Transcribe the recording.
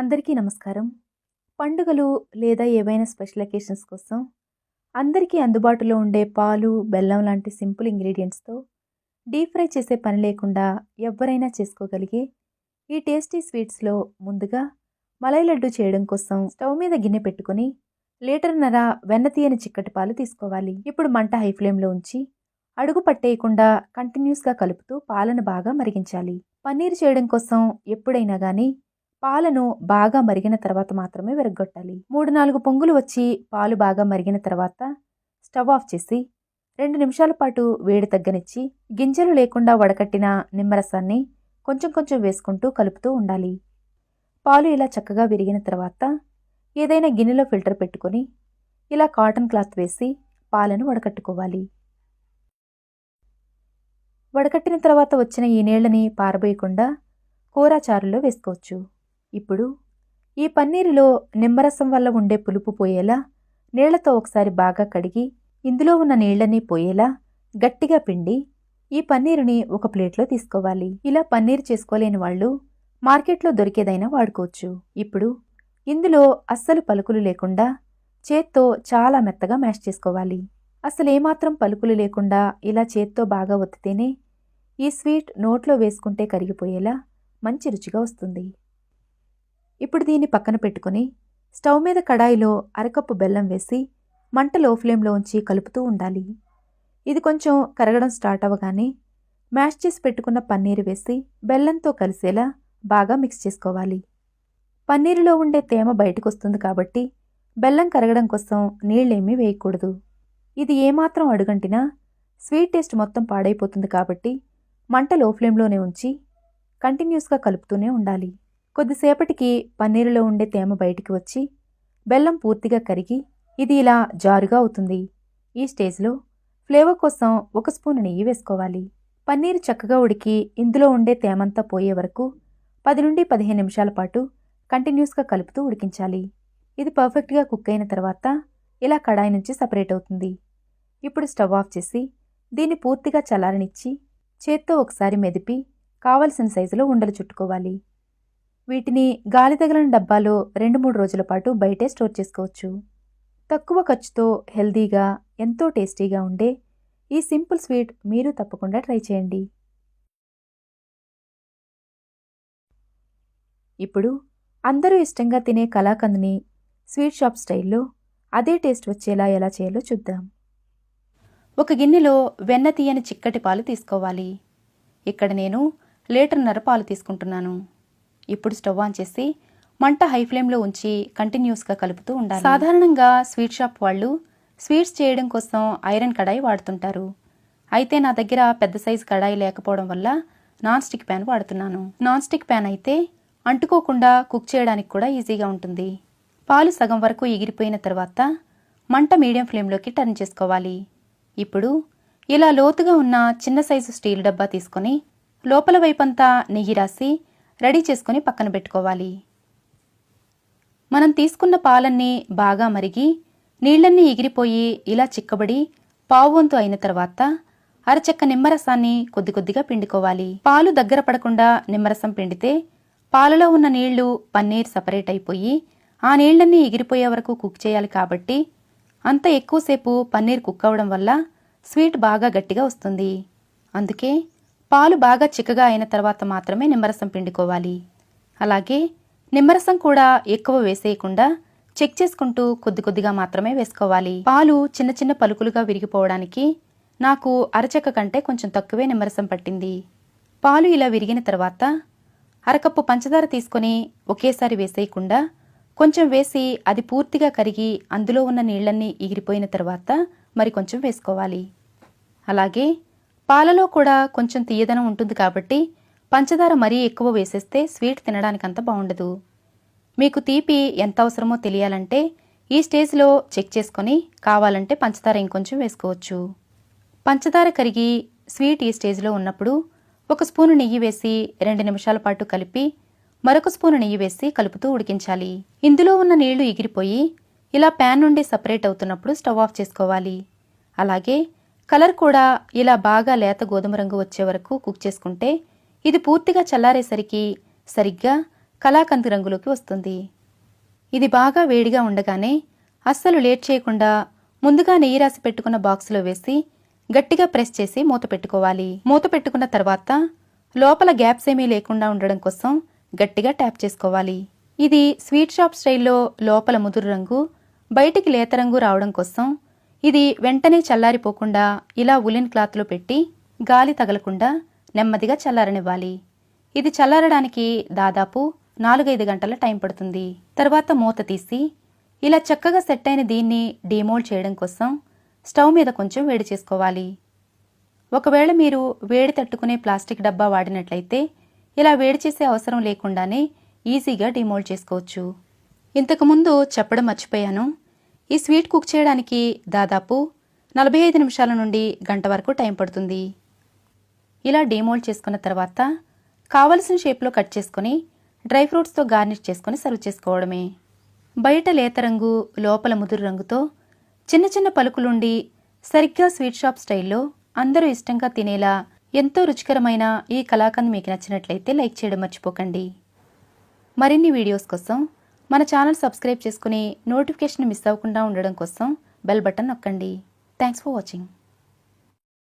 అందరికీ నమస్కారం. పండుగలు లేదా ఏవైనా స్పెషల్ అకేషన్స్ కోసం అందరికీ అందుబాటులో ఉండే పాలు బెల్లం లాంటి సింపుల్ ఇంగ్రీడియంట్స్తో డీప్ ఫ్రై చేసే పని లేకుండా ఎవరైనా చేసుకోగలిగే ఈ టేస్టీ స్వీట్స్లో ముందుగా మలై లడ్డు చేయడం కోసం స్టవ్ మీద గిన్నె పెట్టుకొని లీటర్నర వెన్న తీయని చిక్కటి పాలు తీసుకోవాలి. ఇప్పుడు మంట హై ఫ్లేమ్లో ఉంచి అడుగు పట్టేయకుండా కంటిన్యూస్గా కలుపుతూ పాలను బాగా మరిగించాలి. పన్నీర్ చేయడం కోసం ఎప్పుడైనా కానీ పాలను బాగా మరిగిన తర్వాత మాత్రమే విరగ్గొట్టాలి. మూడు నాలుగు పొంగులు వచ్చి పాలు బాగా మరిగిన తర్వాత స్టవ్ ఆఫ్ చేసి రెండు నిమిషాల పాటు వేడి తగ్గనిచ్చి గింజలు లేకుండా వడకట్టిన నిమ్మరసాన్ని కొంచెం కొంచెం వేసుకుంటూ కలుపుతూ ఉండాలి. పాలు ఇలా చక్కగా విరిగిన తర్వాత ఏదైనా గిన్నెలో ఫిల్టర్ పెట్టుకొని ఇలా కాటన్ క్లాత్ వేసి పాలను వడకట్టుకోవాలి. వడకట్టిన తర్వాత వచ్చిన ఈ నీళ్ళని పారబోయకుండా కూర చారులో వేసుకోవచ్చు. ఇప్పుడు ఈ పన్నీరులో నిమ్మరసం వల్ల ఉండే పులుపు పోయేలా నీళ్ళతో ఒకసారి బాగా కడిగి ఇందులో ఉన్న నీళ్ళని పోయేలా గట్టిగా పిండి ఈ పన్నీరుని ఒక ప్లేట్లో తీసుకోవాలి. ఇలా పన్నీర్ చేసుకోలేని వాళ్ళు మార్కెట్లో దొరికేదైనా వాడుకోవచ్చు. ఇప్పుడు ఇందులో అస్సలు పలుకులు లేకుండా చేత్తో చాలా మెత్తగా మ్యాష్ చేసుకోవాలి. అసలు ఏమాత్రం పలుకులు లేకుండా ఇలా చేత్తో బాగా ఒత్తితేనే ఈ స్వీట్ నోట్లో వేసుకుంటే కరిగిపోయేలా మంచి రుచిగా వస్తుంది. ఇప్పుడు దీన్ని పక్కన పెట్టుకుని స్టవ్ మీద కడాయిలో అరకప్పు బెల్లం వేసి మంట లో ఫ్లేమ్లో ఉంచి కలుపుతూ ఉండాలి. ఇది కొంచెం కరగడం స్టార్ట్ అవ్వగానే మ్యాష్ చేసి పెట్టుకున్న పన్నీరు వేసి బెల్లంతో కలిసేలా బాగా మిక్స్ చేసుకోవాలి. పన్నీరులో ఉండే తేమ బయటకు వస్తుంది కాబట్టి బెల్లం కరగడం కోసం నీళ్ళేమీ వేయకూడదు. ఇది ఏమాత్రం అడుగంటినా స్వీట్ టేస్ట్ మొత్తం పాడైపోతుంది కాబట్టి మంట లో ఫ్లేమ్లోనే ఉంచి కంటిన్యూస్గా కలుపుతూనే ఉండాలి. కొద్దిసేపటికి పన్నీరులో ఉండే తేమ బయటికి వచ్చి బెల్లం పూర్తిగా కరిగి ఇది ఇలా జారుగా అవుతుంది. ఈ స్టేజ్లో ఫ్లేవర్ కోసం ఒక స్పూన్ నెయ్యి వేసుకోవాలి. పన్నీరు చక్కగా ఉడికి ఇందులో ఉండే తేమంతా పోయే వరకు పది నుండి పదిహేను నిమిషాల పాటు కంటిన్యూస్గా కలుపుతూ ఉడికించాలి. ఇది పర్ఫెక్ట్గా కుక్ అయిన తర్వాత ఇలా కడాయి నుంచి సపరేట్ అవుతుంది. ఇప్పుడు స్టవ్ ఆఫ్ చేసి దీన్ని పూర్తిగా చల్లారనిచ్చి చేత్తో ఒకసారి మెదిపి కావలసిన సైజులో ఉండలు చుట్టుకోవాలి. వీటిని గాలి తగలని డబ్బాలో రెండు మూడు రోజుల పాటు బయటే స్టోర్ చేసుకోవచ్చు. తక్కువ ఖర్చుతో హెల్దీగా ఎంతో టేస్టీగా ఉండే ఈ సింపుల్ స్వీట్ మీరు తప్పకుండా ట్రై చేయండి. ఇప్పుడు అందరూ ఇష్టంగా తినే కలాకంద్ని స్వీట్ షాప్ స్టైల్లో అదే టేస్ట్ వచ్చేలా ఎలా చేయాలో చూద్దాం. ఒక గిన్నెలో వెన్న తీయని చిక్కటి పాలు తీసుకోవాలి. ఇక్కడ నేను లీటర్న్నర పాలు తీసుకుంటున్నాను. ఇప్పుడు స్టవ్ ఆన్ చేసి మంట హై ఫ్లేమ్లో ఉంచి కంటిన్యూస్గా కలుపుతూ ఉండాలి. సాధారణంగా స్వీట్ షాప్ వాళ్ళు స్వీట్స్ చేయడం కోసం ఐరన్ కడాయి వాడుతుంటారు. అయితే నా దగ్గర పెద్ద సైజు కడాయి లేకపోవడం వల్ల నాన్ స్టిక్ ప్యాన్ వాడుతున్నాను. నాన్ స్టిక్ ప్యాన్ అయితే అంటుకోకుండా కుక్ చేయడానికి కూడా ఈజీగా ఉంటుంది. పాలు సగం వరకు ఎగిరిపోయిన తర్వాత మంట మీడియం ఫ్లేమ్లోకి టర్న్ చేసుకోవాలి. ఇప్పుడు ఇలా లోతుగా ఉన్న చిన్న సైజు స్టీల్ డబ్బా తీసుకొని లోపల వైపంతా నెయ్యి రాసి రెడీ చేసుకొని పక్కన పెట్టుకోవాలి. మనం తీసుకున్న పాలన్నీ బాగా మరిగి నీళ్ళన్నీ ఎగిరిపోయి ఇలా చిక్కబడి పావువంతు అయిన తర్వాత అరచెక్క నిమ్మరసాన్ని కొద్ది కొద్దిగా పిండుకోవాలి. పాలు దగ్గర పడకుండా నిమ్మరసం పిండితే పాలలో ఉన్న నీళ్ళు పన్నీర్ సపరేట్ అయిపోయి ఆ నీళ్ళన్నీ ఎగిరిపోయే వరకు కుక్ చేయాలి కాబట్టి అంత ఎక్కువసేపు పన్నీర్ కుక్ అవ్వడం వల్ల స్వీట్ బాగా గట్టిగా వస్తుంది. అందుకే పాలు బాగా చిక్కగా అయిన తర్వాత మాత్రమే నిమ్మరసం పిండుకోవాలి. అలాగే నిమ్మరసం కూడా ఎక్కువ వేసేయకుండా చెక్ చేసుకుంటూ కొద్ది కొద్దిగా మాత్రమే వేసుకోవాలి. పాలు చిన్న చిన్న పలుకులుగా విరిగిపోవడానికి నాకు అరచక్క కంటే కొంచెం తక్కువే నిమ్మరసం పట్టింది. పాలు ఇలా విరిగిన తర్వాత అరకప్పు పంచదార తీసుకొని ఒకేసారి వేసేయకుండా కొంచెం వేసి అది పూర్తిగా కరిగి అందులో ఉన్న నీళ్ళన్నీ ఎగిరిపోయిన తర్వాత మరి కొంచెం వేసుకోవాలి. అలాగే పాలలో కూడా కొంచెం తీయదనం ఉంటుంది కాబట్టి పంచదార మరీ ఎక్కువ వేసేస్తే స్వీట్ తినడానికి అంత బాగుండదు. మీకు తీపి ఎంత అవసరమో తెలియాలంటే ఈ స్టేజ్లో చెక్ చేసుకొని కావాలంటే పంచదార ఇంకొంచెం వేసుకోవచ్చు. పంచదార కరిగి స్వీట్ ఈ స్టేజ్లో ఉన్నప్పుడు ఒక స్పూను నెయ్యి వేసి రెండు నిమిషాల పాటు కలిపి మరొక స్పూను నెయ్యి వేసి కలుపుతూ ఉడికించాలి. ఇందులో ఉన్న నీళ్ళు ఎగిరిపోయి ఇలా ప్యాన్ నుండి సపరేట్ అవుతున్నప్పుడు స్టవ్ ఆఫ్ చేసుకోవాలి. అలాగే కలర్ కూడా ఇలా బాగా లేత గోధుమ రంగు వచ్చే వరకు కుక్ చేసుకుంటే ఇది పూర్తిగా చల్లారేసరికి సరిగ్గా కలాకంద్ రంగులోకి వస్తుంది. ఇది బాగా వేడిగా ఉండగానే అస్సలు లేట్ చేయకుండా ముందుగా నెయ్యి రాసి పెట్టుకున్న బాక్సులో వేసి గట్టిగా ప్రెస్ చేసి మూత పెట్టుకోవాలి. మూత పెట్టుకున్న తర్వాత లోపల గ్యాప్స్ ఏమీ లేకుండా ఉండడం కోసం గట్టిగా ట్యాప్ చేసుకోవాలి. ఇది స్వీట్ షాప్ స్టైల్లో లోపల ముదురు రంగు బయటికి లేత రంగు రావడం కోసం ఇది వెంటనే చల్లారిపోకుండా ఇలా ఉలెన్ క్లాత్లో పెట్టి గాలి తగలకుండా నెమ్మదిగా చల్లారనివ్వాలి. ఇది చల్లారడానికి దాదాపు నాలుగైదు గంటల టైం పడుతుంది. తర్వాత మూత తీసి ఇలా చక్కగా సెట్ అయిన దీన్ని డీమోల్డ్ చేయడం కోసం స్టవ్ మీద కొంచెం వేడి చేసుకోవాలి. ఒకవేళ మీరు వేడి తట్టుకునే ప్లాస్టిక్ డబ్బా వాడినట్లయితే ఇలా వేడి చేసే అవసరం లేకుండానే ఈజీగా డిమోల్డ్ చేసుకోవచ్చు. ఇంతకుముందు చెప్పడం మర్చిపోయాను. ఈ స్వీట్ కుక్ చేయడానికి దాదాపు నలభై ఐదు నిమిషాల నుండి గంట వరకు టైం పడుతుంది. ఇలా డీమోల్డ్ చేసుకున్న తర్వాత కావలసిన షేప్లో కట్ చేసుకొని డ్రై ఫ్రూట్స్తో గార్నిష్ చేసుకొని సర్వ్ చేసుకోవడమే. బయట లేత రంగు లోపల ముదురు రంగుతో చిన్న చిన్న పలుకులుండి సరిగ్గా స్వీట్ షాప్ స్టైల్లో అందరూ ఇష్టంగా తినేలా ఎంతో రుచికరమైన ఈ కళాకంద్ మీకు నచ్చినట్లయితే లైక్ చేయడం మర్చిపోకండి. మరిన్ని వీడియోస్ కోసం మన ఛానల్ సబ్స్క్రైబ్ చేసుకుని నోటిఫికేషన్ మిస్ అవ్వకుండా ఉండడం కోసం బెల్ బటన్ నొక్కండి. Thanks for watching